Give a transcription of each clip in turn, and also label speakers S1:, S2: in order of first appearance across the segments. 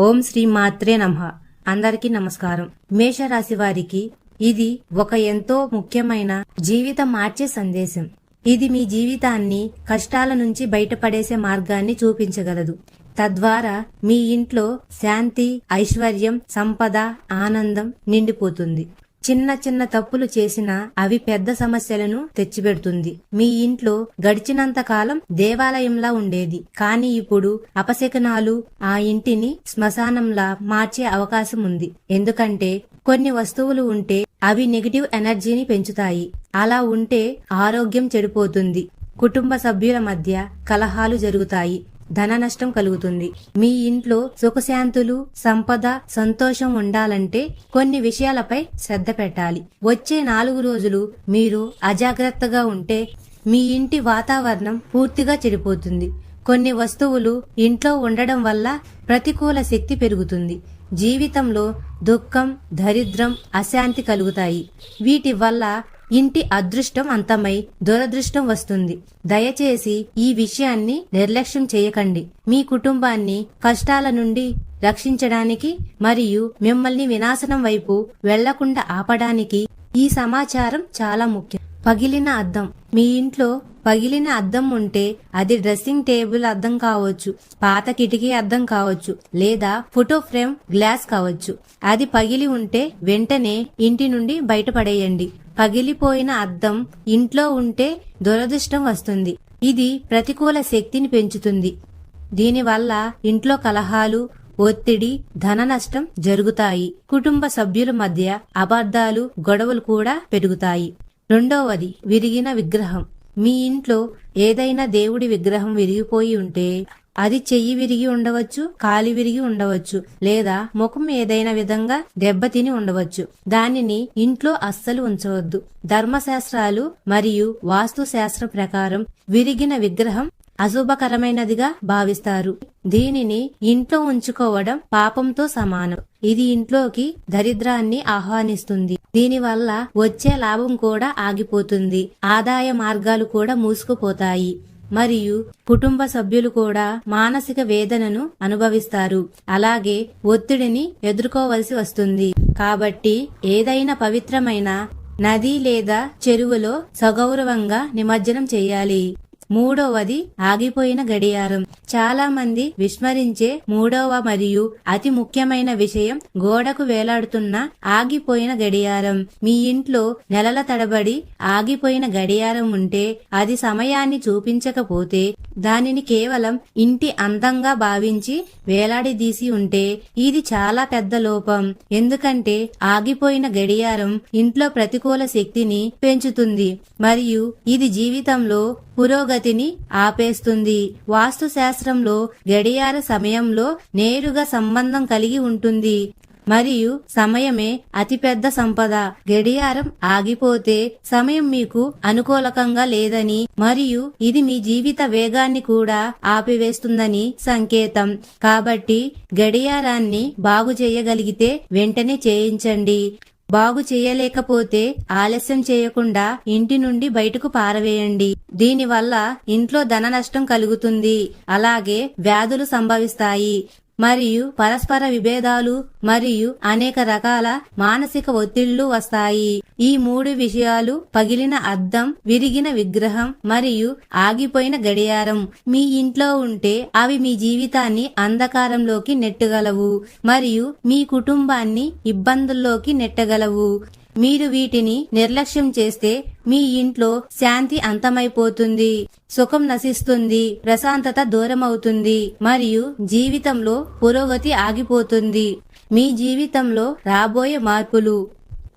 S1: ఓం శ్రీ మాత్రే నమః. అందరికీ నమస్కారం. మేషరాశి వారికి ఇది ఒక ఎంతో ముఖ్యమైన జీవితం మార్చే సందేశం. ఇది మీ జీవితాన్ని కష్టాల నుంచి బయటపడేసే మార్గాన్ని చూపించగలదు. తద్వారా మీ ఇంట్లో శాంతి ఐశ్వర్యం సంపద ఆనందం నిండిపోతుంది. చిన్న చిన్న తప్పులు చేసినా అవి పెద్ద సమస్యలను తెచ్చిపెడుతుంది. మీ ఇంట్లో గడిచినంత కాలం దేవాలయంలా ఉండేది. కానీ ఇప్పుడు అపశకనాలు ఆ ఇంటిని శ్మశానంలా మార్చే అవకాశం ఉంది. ఎందుకంటే కొన్ని వస్తువులు ఉంటే అవి నెగిటివ్ ఎనర్జీని పెంచుతాయి. అలా ఉంటే ఆరోగ్యం చెడిపోతుంది. కుటుంబ సభ్యుల మధ్య కలహాలు జరుగుతాయి. ధన నష్టం కలుగుతుంది. మీ ఇంట్లో సుఖశాంతులు సంపద సంతోషం ఉండాలంటే కొన్ని విషయాలపై శ్రద్ధ పెట్టాలి. వచ్చే నాలుగు రోజులు మీరు అజాగ్రత్తగా ఉంటే మీ ఇంటి వాతావరణం పూర్తిగా చెడిపోతుంది. కొన్ని వస్తువులు ఇంట్లో ఉండడం వల్ల ప్రతికూల శక్తి పెరుగుతుంది. జీవితంలో దుఃఖం దరిద్రం అశాంతి కలుగుతాయి. వీటి వల్ల ఇంటి అదృష్టం అంతమై దురదృష్టం వస్తుంది. దయచేసి ఈ విషయాన్ని నిర్లక్ష్యం చేయకండి. మీ కుటుంబాన్ని కష్టాల నుండి రక్షించడానికి మరియు మిమ్మల్ని వినాశనం వైపు వెళ్ళకుండా ఆపడానికి ఈ సమాచారం చాలా ముఖ్యం. పగిలిన అద్దం. మీ ఇంట్లో పగిలిన అద్దం ఉంటే అది డ్రెస్సింగ్ టేబుల్ అద్దం కావచ్చు పాత కిటికీ అద్దం కావచ్చు లేదా ఫోటో ఫ్రేమ్ గ్లాస్ కావచ్చు. అది పగిలి ఉంటే వెంటనే ఇంటి నుండి బయటపడేయండి. పగిలిపోయిన అద్దం ఇంట్లో ఉంటే దురదృష్టం వస్తుంది. ఇది ప్రతికూల శక్తిని పెంచుతుంది. దీనివల్ల ఇంట్లో కలహాలు ఒత్తిడి ధన నష్టం జరుగుతాయి. కుటుంబ సభ్యుల మధ్య అబద్ధాలు గొడవలు కూడా పెరుగుతాయి. రెండవది విరిగిన విగ్రహం. మీ ఇంట్లో ఏదైనా దేవుడి విగ్రహం విరిగిపోయి ఉంటే అది చెయ్యి విరిగి ఉండవచ్చు కాలి విరిగి ఉండవచ్చు లేదా ముఖం ఏదైనా విధంగా దెబ్బతిని ఉండవచ్చు. దానిని ఇంట్లో అస్సలు ఉంచవద్దు. ధర్మశాస్త్రాలు మరియు వాస్తుశాస్త్ర ప్రకారం విరిగిన విగ్రహం అశుభకరమైనదిగా భావిస్తారు. దీనిని ఇంట్లో ఉంచుకోవడం పాపంతో సమానం. ఇది ఇంట్లోకి దరిద్రాన్ని ఆహ్వానిస్తుంది. దీనివల్ల వచ్చే లాభం కూడా ఆగిపోతుంది. ఆదాయ మార్గాలు కూడా మూసుకుపోతాయి. మరియు కుటుంబ సభ్యులు కూడా మానసిక వేదనను అనుభవిస్తారు. అలాగే ఒత్తిడిని ఎదుర్కోవలసి వస్తుంది. కాబట్టి ఏదైనా పవిత్రమైన నది లేదా చెరువులో సగౌరవంగా నిమజ్జనం చేయాలి. మూడవది ఆగిపోయిన గడియారం. చాలా మంది విస్మరించే మూడవ మరియు అతి ముఖ్యమైన విషయం గోడకు వేలాడుతున్న ఆగిపోయిన గడియారం. మీ ఇంట్లో నెలల తడబడి ఆగిపోయిన గడియారం ఉంటే అది సమయాన్ని చూపించకపోతే దానిని కేవలం ఇంటి అందంగా భావించి వేలాడిదీసి ఉంటే ఇది చాలా పెద్ద లోపం. ఎందుకంటే ఆగిపోయిన గడియారం ఇంట్లో ప్రతికూల శక్తిని పెంచుతుంది. మరియు ఇది జీవితంలో పురోగతిని ఆపేస్తుంది. వాస్తు శాస్త్రంలో గడియార సమయంలో నేరుగా సంబంధం కలిగి ఉంటుంది. మరియు సమయమే అతిపెద్ద సంపద. గడియారం ఆగిపోతే సమయం మీకు అనుకూలకంగా లేదని మరియు ఇది మీ జీవిత వేగాన్ని కూడా ఆపివేస్తుందని సంకేతం. కాబట్టి గడియారాన్ని బాగు చేయగలిగితే వెంటనే చేయించండి. బాగు చేయలేకపోతే ఆలస్యం చేయకుండా ఇంటి నుండి బయటకు పారవేయండి. దీనివల్ల ఇంట్లో ధన నష్టం కలుగుతుంది. అలాగే వ్యాధులు సంభవిస్తాయి. మరియు పరస్పర విభేదాలు మరియు అనేక రకాల మానసిక ఒత్తిళ్ళు వస్తాయి. ఈ మూడు విషయాలు పగిలిన అద్దం విరిగిన విగ్రహం మరియు ఆగిపోయిన గడియారం. మీ ఇంట్లో ఉంటే అవి మీ జీవితాన్ని అంధకారంలోకి నెట్టగలవు మరియు మీ కుటుంబాన్ని ఇబ్బందుల్లోకి నెట్టగలవు. మీరు వీటిని నిర్లక్ష్యం చేస్తే మీ ఇంట్లో శాంతి అంతమైపోతుంది సుఖం నశిస్తుంది ప్రశాంతత దూరమవుతుంది మరియు జీవితంలో పురోగతి ఆగిపోతుంది. మీ జీవితంలో రాబోయే మార్పులు.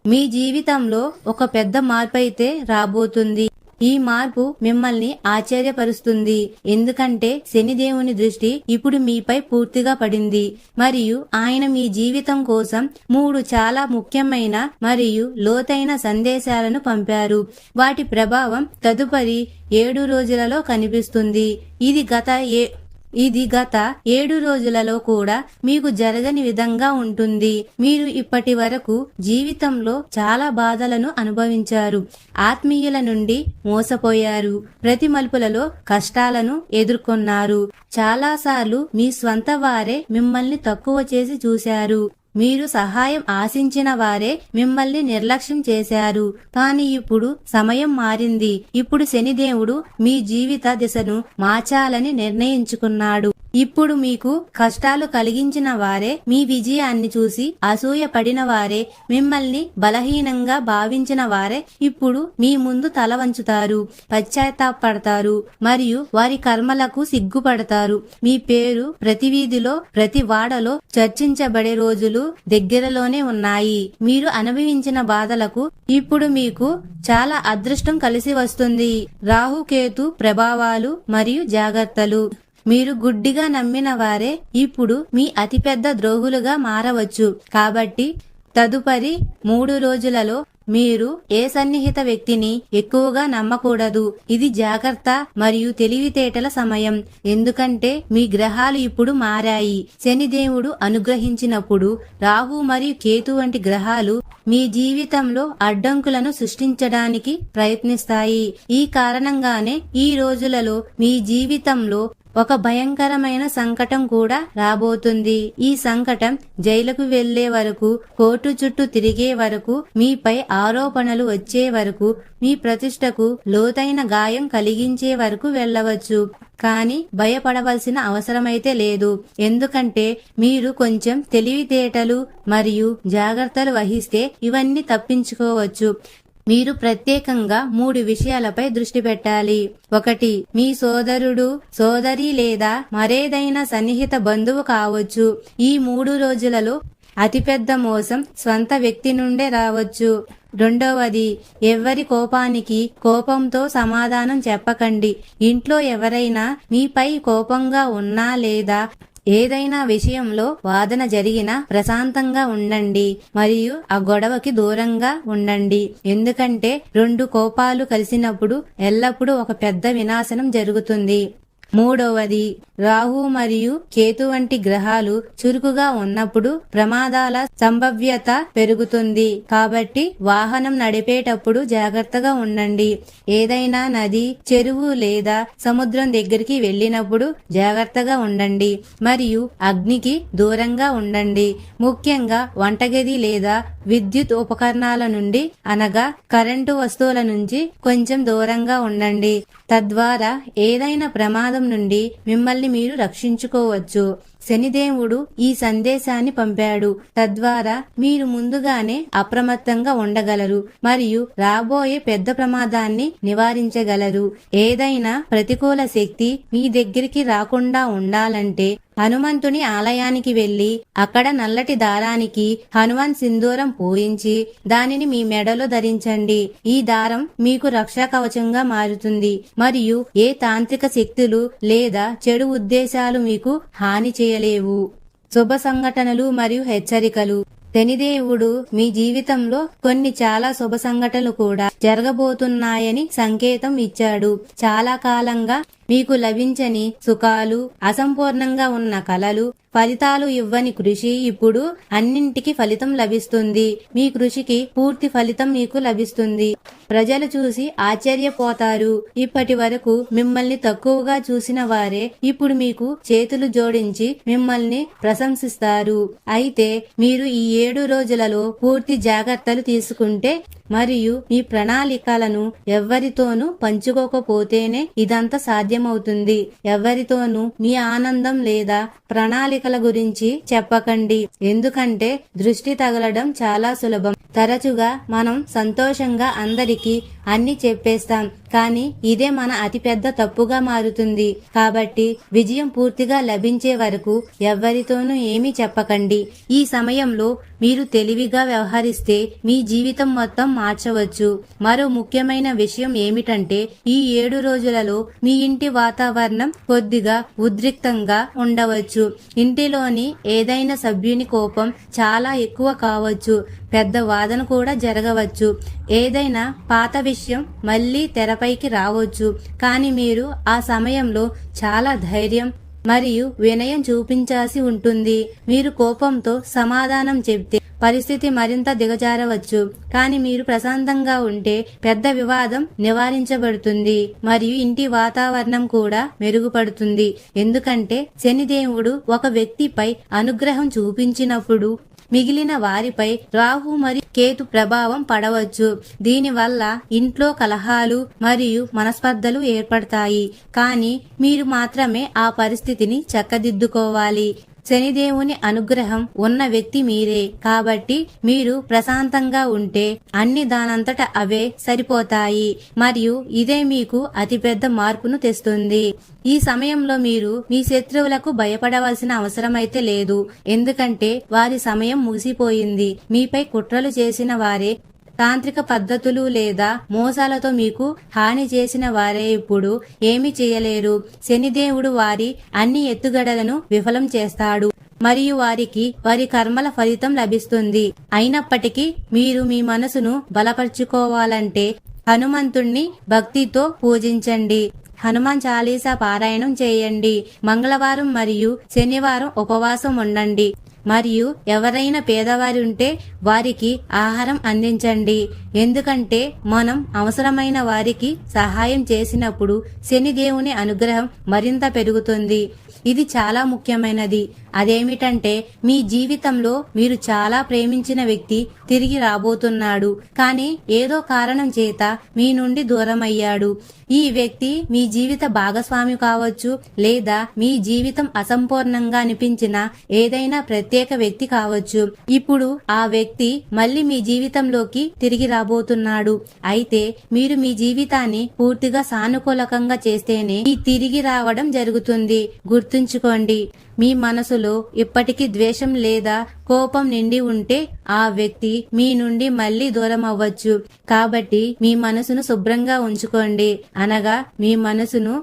S1: మీ జీవితంలో ఒక పెద్ద మార్పు అయితే రాబోతుంది. ఈ మార్పు మిమ్మల్ని ఆశ్చర్యపరుస్తుంది. ఎందుకంటే శనిదేవుని దృష్టి ఇప్పుడు మీపై పూర్తిగా పడింది. మరియు ఆయన మీ జీవితం కోసం మూడు చాలా ముఖ్యమైన మరియు లోతైన సందేశాలను పంపారు. వాటి ప్రభావం తదుపరి ఏడు రోజులలో కనిపిస్తుంది. ఇది గత ఏ ఇది గత ఏడు రోజులలో కూడా మీకు జరగని విధంగా ఉంటుంది. మీరు ఇప్పటి వరకు జీవితంలో చాలా బాధలను అనుభవించారు. ఆత్మీయుల నుండి మోసపోయారు. ప్రతి మలుపులలో కష్టాలను ఎదుర్కొన్నారు. చాలాసార్లు మీ స్వంత వారే మిమ్మల్ని తక్కువ చేసి చూశారు. మీరు సహాయం ఆశించిన వారే మిమ్మల్ని నిర్లక్ష్యం చేశారు. కానీ ఇప్పుడు సమయం మారింది. ఇప్పుడు శనిదేవుడు మీ జీవిత దిశను మార్చాలని నిర్ణయించుకున్నాడు. ఇప్పుడు మీకు కష్టాలు కలిగించిన వారే మీ విజయాన్ని చూసి అసూయ పడిన వారే మిమ్మల్ని బలహీనంగా భావించిన వారే ఇప్పుడు మీ ముందు తల వంచుతారు పశ్చాత్తాపడతారు మరియు వారి కర్మలకు సిగ్గుపడతారు. మీ పేరు ప్రతి వీధిలో ప్రతి వాడలో చర్చించబడే రోజులు దగ్గరలోనే ఉన్నాయి. మీరు అనుభవించిన బాధలకు ఇప్పుడు మీకు చాలా అదృష్టం కలిసి వస్తుంది. రాహుకేతు ప్రభావాలు మరియు జాగ్రత్తలు. మీరు గుడ్డిగా నమ్మిన వారే ఇప్పుడు మీ అతిపెద్ద ద్రోహులుగా మారవచ్చు. కాబట్టి తదుపరి మూడు రోజులలో మీరు ఏ సన్నిహిత వ్యక్తిని ఎక్కువగా నమ్మకూడదు. ఇది జాగ్రత్త మరియు తెలివితేటల సమయం. ఎందుకంటే మీ గ్రహాలు ఇప్పుడు మారాయి. శనిదేవుడు అనుగ్రహించినప్పుడు రాహు మరియు కేతు వంటి గ్రహాలు మీ జీవితంలో అడ్డంకులను సృష్టించడానికి ప్రయత్నిస్తాయి. ఈ కారణంగానే ఈ రోజులలో మీ జీవితంలో ఒక భయంకరమైన సంకటం కూడా రాబోతుంది. ఈ సంకటం జైలుకు వెళ్ళే వరకు కోర్టు చుట్టూ తిరిగే వరకు మీపై ఆరోపణలు వచ్చే వరకు మీ ప్రతిష్టకు లోతైన గాయం కలిగించే వరకు వెళ్ళవచ్చు. కానీ భయపడవలసిన అవసరమైతే లేదు. ఎందుకంటే మీరు కొంచెం తెలివితేటలు మరియు జాగ్రత్తలు వహిస్తే ఇవన్నీ తప్పించుకోవచ్చు. మీరు ప్రత్యేకంగా మూడు విషయాలపై దృష్టి పెట్టాలి. ఒకటి మీ సోదరుడు సోదరి లేదా మరేదైనా సన్నిహిత బంధువు కావచ్చు. ఈ మూడు రోజులలో అతిపెద్ద మోసం స్వంత వ్యక్తి నుండే రావచ్చు. రెండవది ఎవరి కోపానికి కోపంతో సమాధానం చెప్పకండి. ఇంట్లో ఎవరైనా మీపై కోపంగా ఉన్నా లేదా ఏదైనా విషయంలో వాదన జరిగినా ప్రశాంతంగా ఉండండి మరియు ఆ గొడవకి దూరంగా ఉండండి. ఎందుకంటే రెండు కోపాలు కలిసినప్పుడు ఎల్లప్పుడూ ఒక పెద్ద వినాశనం జరుగుతుంది. మూడవది రాహు మరియు కేతు వంటి గ్రహాలు చురుకుగా ఉన్నప్పుడు ప్రమాదాల సంభవ్యత పెరుగుతుంది. కాబట్టి వాహనం నడిపేటప్పుడు జాగ్రత్తగా ఉండండి. ఏదైనా నది చెరువు లేదా సముద్రం దగ్గరికి వెళ్ళినప్పుడు జాగ్రత్తగా ఉండండి. మరియు అగ్నికి దూరంగా ఉండండి. ముఖ్యంగా వంటగది లేదా విద్యుత్ ఉపకరణాల నుండి అనగా కరెంటు వస్తువుల నుంచి కొంచెం దూరంగా ఉండండి. తద్వారా ఏదైనా ప్రమాదం నుండి మిమ్మల్ని మీరు రక్షించుకోవచ్చు. శనిదేవుడు ఈ సందేశాన్ని పంపాడు. తద్వారా మీరు ముందుగానే అప్రమత్తంగా ఉండగలరు మరియు రాబోయే పెద్ద ప్రమాదాన్ని నివారించగలరు. ఏదైనా ప్రతికూల శక్తి మీ దగ్గరికి రాకుండా ఉండాలంటే హనుమంతుని ఆలయానికి వెళ్ళి అక్కడ నల్లటి దారానికి హనుమాన్ సింధూరం పూయించి దానిని మీ మెడలో ధరించండి. ఈ దారం మీకు రక్షా కవచంగా మారుతుంది మరియు ఏ తాంత్రిక శక్తులు లేదా చెడు ఉద్దేశాలు మీకు హాని చేయ చేయలేవు. శుభ సంఘటనలు మరియు హెచ్చరికలు. శనిదేవుడు మీ జీవితంలో కొన్ని చాలా శుభ సంఘటనలు కూడా జరగబోతున్నాయని సంకేతం ఇచ్చాడు. చాలా కాలంగా మీకు లభించని సుఖాలు అసంపూర్ణంగా ఉన్న కలలు ఫలితాలు ఇవ్వని కృషి ఇప్పుడు అన్నింటికి ఫలితం లభిస్తుంది. మీ కృషికి పూర్తి ఫలితం మీకు లభిస్తుంది. ప్రజలు చూసి ఆశ్చర్యపోతారు. ఇప్పటి వరకు మిమ్మల్ని తక్కువగా చూసిన వారే ఇప్పుడు మీకు చేతులు జోడించి మిమ్మల్ని ప్రశంసిస్తారు. అయితే మీరు ఈ ఏడు రోజులలో పూర్తి జాగ్రత్తలు తీసుకుంటే మరియు మీ ప్రణాళికలను ఎవ్వరితోనూ పంచుకోకపోతేనే ఇదంతా సాధ్యమవుతుంది. ఎవరితోనూ మీ ఆనందం లేదా ప్రణాళికల గురించి చెప్పకండి. ఎందుకంటే దృష్టి తగలడం చాలా సులభం. తరచుగా మనం సంతోషంగా అందరికీ అన్ని చెప్పేస్తాం కానీ ఇదే మన అతిపెద్ద తప్పుగా మారుతుంది. కాబట్టి విజయం పూర్తిగా లభించే వరకు ఎవ్వరితోనూ ఏమీ చెప్పకండి. ఈ సమయంలో మీరు తెలివిగా వ్యవహరిస్తే మీ జీవితం మొత్తం మార్చవచ్చు. మరో ముఖ్యమైన విషయం ఏమిటంటే ఈ ఏడు రోజులలో మీ ఇంటి వాతావరణం కొద్దిగా ఉద్రిక్తంగా ఉండవచ్చు. ఇంటిలోని ఏదైనా సభ్యుని కోపం చాలా ఎక్కువ కావచ్చు. పెద్ద వాదన కూడా జరగవచ్చు. ఏదైనా పాత విషయం మళ్ళీ తెరపైకి రావచ్చు. కానీ మీరు ఆ సమయంలో చాలా ధైర్యం మరియు వినయం చూపించాల్సి ఉంటుంది. మీరు కోపంతో సమాధానం చెప్తే పరిస్థితి మరింత దిగజారవచ్చు. కానీ మీరు ప్రశాంతంగా ఉంటే పెద్ద వివాదం నివారించబడుతుంది. మరియు ఇంటి వాతావరణం కూడా మెరుగుపడుతుంది. ఎందుకంటే శనిదేవుడు ఒక వ్యక్తిపై అనుగ్రహం చూపించినప్పుడు మిగిలిన వారిపై రాహు మరియు కేతు ప్రభావం పడవచ్చు. దీనివల్ల ఇంట్లో కలహాలు మరియు మనస్పర్ధలు ఏర్పడతాయి. కానీ మీరు మాత్రమే ఆ పరిస్థితిని చక్కదిద్దుకోవాలి. శనిదేవుని అనుగ్రహం ఉన్న వ్యక్తి మీరే. కాబట్టి మీరు ప్రశాంతంగా ఉంటే అన్ని దానంతట అవే సరిపోతాయి. మరియు ఇదే మీకు అతిపెద్ద మార్పును తెస్తుంది. ఈ సమయంలో మీరు మీ శత్రువులకు భయపడవలసిన అవసరమైతే లేదు. ఎందుకంటే వారి సమయం ముగిసిపోయింది. మీపై కుట్రలు చేసిన వారే తాంత్రిక పద్ధతులు లేదా మోసాలతో మీకు హాని చేసిన వారే ఇప్పుడు ఏమి చేయలేరు. శనిదేవుడు వారి అన్ని ఎత్తుగడలను విఫలం చేస్తాడు. మరియు వారికి వారి కర్మల ఫలితం లభిస్తుంది. అయినప్పటికీ మీరు మీ మనసును బలపరుచుకోవాలంటే హనుమంతుణ్ణి భక్తితో పూజించండి. హనుమాన్ చాలీసా పారాయణం చేయండి. మంగళవారం మరియు శనివారం ఉపవాసం ఉండండి. మరియు ఎవరైనా పేదవారి ఉంటే వారికి ఆహారం అందించండి. ఎందుకంటే మనం అవసరమైన వారికి సహాయం చేసినప్పుడు శనిదేవుని అనుగ్రహం మరింత పెరుగుతుంది. ఇది చాలా ముఖ్యమైనది. అదేమిటంటే మీ జీవితంలో మీరు చాలా ప్రేమించిన వ్యక్తి తిరిగి రాబోతున్నాడు. కానీ ఏదో కారణం చేత మీ నుండి దూరం అయ్యాడు ఈ వ్యక్తి మీ జీవిత భాగస్వామి కావచ్చు లేదా మీ జీవితం అసంపూర్ణంగా అనిపించిన ఏదైనా ప్రత్యేక వ్యక్తి కావచ్చు. ఇప్పుడు ఆ వ్యక్తి మళ్ళీ మీ జీవితంలోకి తిరిగి రాబోతున్నాడు. అయితే మీరు మీ జీవితాన్ని పూర్తిగా సానుకూలకంగా చేస్తేనే ఈ తిరిగి రావడం జరుగుతుంది. గుర్తుంచుకోండి. మీ మనసులో ఇప్పటికీ ద్వేషం లేదా కోపం నిండి ఉంటే ఆ వ్యక్తి మీ నుండి మళ్ళీ దూరం అవ్వచ్చు. కాబట్టి మీ మనసును శుభ్రంగా ఉంచుకోండి. అనగా మీ మనసును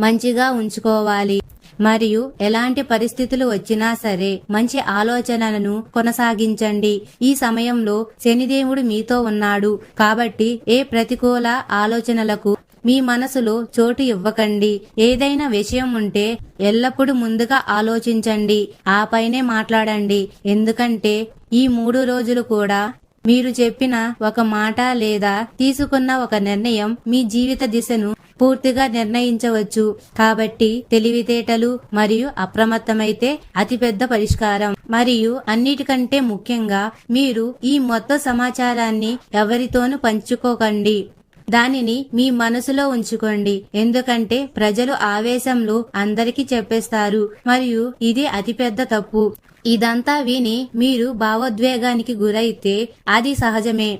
S1: మంచిగా ఉంచుకోవాలి. మరియు ఎలాంటి పరిస్థితులు వచ్చినా సరే మంచి ఆలోచనలను కొనసాగించండి. ఈ సమయంలో శనిదేవుడు మీతో ఉన్నాడు. కాబట్టి ఏ ప్రతికూల ఆలోచనలకు మీ మనసులో చోటు ఇవ్వకండి. ఏదైనా విషయం ఉంటే ఎల్లప్పుడూ ముందుగా ఆలోచించండి. ఆపైనే మాట్లాడండి. ఎందుకంటే ఈ మూడు రోజులు కూడా మీరు చెప్పిన ఒక మాట లేదా తీసుకున్న ఒక నిర్ణయం మీ జీవిత దిశను పూర్తిగా నిర్ణయించవచ్చు. కాబట్టి తెలివితేటలు మరియు అప్రమత్తమైతే అతిపెద్ద పరిష్కారం. మరియు అన్నిటికంటే ముఖ్యంగా మీరు ఈ మొత్తం సమాచారాన్ని ఎవరితోనూ పంచుకోకండి. దానిని మీ మనసులో ఉంచుకోండి. ఎందుకంటే ప్రజలు ఆవేశంలో అందరికీ చెప్పేస్తారు. మరియు ఇది అతిపెద్ద తప్పు. ఇదంతా విని మీరు భావోద్వేగానికి గురైతే అది సహజమే.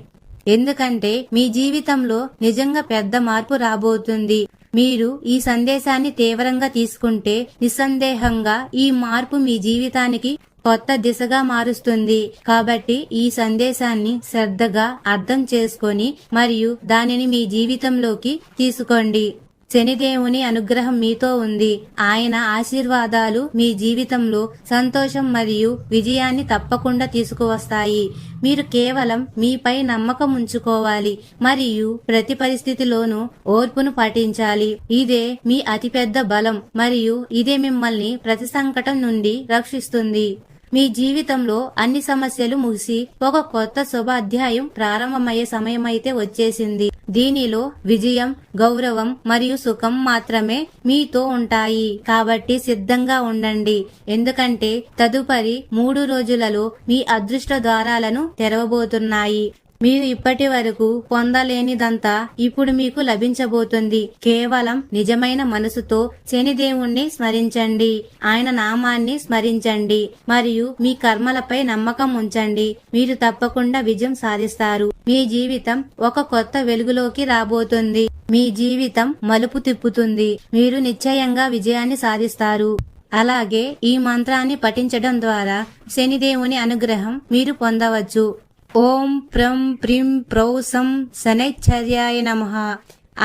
S1: ఎందుకంటే మీ జీవితంలో నిజంగా పెద్ద మార్పు రాబోతుంది. మీరు ఈ సందేశాన్ని తీవ్రంగా తీసుకుంటే నిస్సందేహంగా ఈ మార్పు మీ జీవితానికి కొత్త దిశగా మారుస్తుంది. కాబట్టి ఈ సందేశాన్ని శ్రద్ధగా అర్థం చేసుకొని మరియు దానిని మీ జీవితంలోకి తీసుకోండి. శనిదేవుని అనుగ్రహం మీతో ఉంది. ఆయన ఆశీర్వాదాలు మీ జీవితంలో సంతోషం మరియు విజయాన్ని తప్పకుండా తీసుకువస్తాయి. మీరు కేవలం మీపై నమ్మకం ఉంచుకోవాలి మరియు ప్రతి పరిస్థితిలోనూ ఓర్పును పాటించాలి. ఇదే మీ అతిపెద్ద బలం మరియు ఇదే మిమ్మల్ని ప్రతి సంకటం నుండి రక్షిస్తుంది. మీ జీవితంలో అన్ని సమస్యలు ముగిసి ఒక కొత్త శుభాధ్యాయం ప్రారంభమయ్యే సమయమైతే వచ్చేసింది. దీనిలో విజయం గౌరవం మరియు సుఖం మాత్రమే మీతో ఉంటాయి. కాబట్టి సిద్ధంగా ఉండండి. ఎందుకంటే తదుపరి మూడు రోజులలో మీ అదృష్ట ద్వారాలను తెరవబోతున్నాయి. మీరు ఇప్పటి వరకు పొందలేనిదంతా ఇప్పుడు మీకు లభించబోతుంది. కేవలం నిజమైన మనసుతో శనిదేవుణ్ణి స్మరించండి. ఆయన నామాన్ని స్మరించండి. మరియు మీ కర్మలపై నమ్మకం ఉంచండి. మీరు తప్పకుండా విజయం సాధిస్తారు. మీ జీవితం ఒక కొత్త వెలుగులోకి రాబోతుంది. మీ జీవితం మలుపు తిప్పుతుంది. మీరు నిశ్చయంగా విజయాన్ని సాధిస్తారు. అలాగే ఈ మంత్రాన్ని పఠించడం ద్వారా శనిదేవుని అనుగ్రహం మీరు పొందవచ్చు. ఓం ప్రం ప్రిం ప్రౌసం శనైశ్చర్యాయ నమ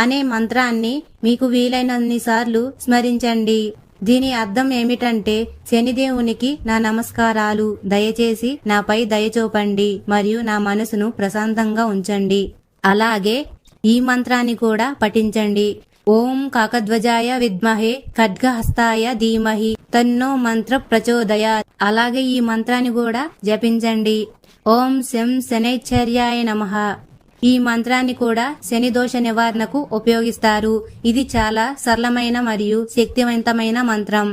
S1: అనే మంత్రాన్ని మీకు వీలైనన్ని సార్లు స్మరించండి. దీని అర్థం ఏమిటంటే శనిదేవునికి నా నమస్కారాలు దయచేసి నాపై దయ చూపండి మరియు నా మనసును ప్రశాంతంగా ఉంచండి. అలాగే ఈ మంత్రాన్ని కూడా పఠించండి. ఓం కాకధ్వజాయ విద్మహే ఖడ్గహస్తాయ ధీమహి తన్నో మంత్ర ప్రచోదయ అలాగే ఈ మంత్రాన్ని కూడా జపించండి. ఓం శం శనైశ్చర్యాయ నమః. ఈ మంత్రాన్ని కూడా శని దోష నివారణకు ఉపయోగిస్తారు. ఇది చాలా సరళమైన మరియు శక్తివంతమైన మంత్రం.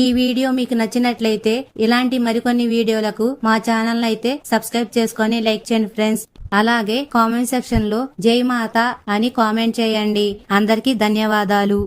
S1: ఈ వీడియో మీకు నచ్చినట్లయితే ఇలాంటి మరికొన్ని వీడియోలకు మా ఛానల్ అయితే సబ్స్క్రైబ్ చేసుకొని లైక్ చేయండి ఫ్రెండ్స్. అలాగే కామెంట్ సెక్షన్లో జై మాత అని కామెంట్ చేయండి. అందరికీ ధన్యవాదాలు.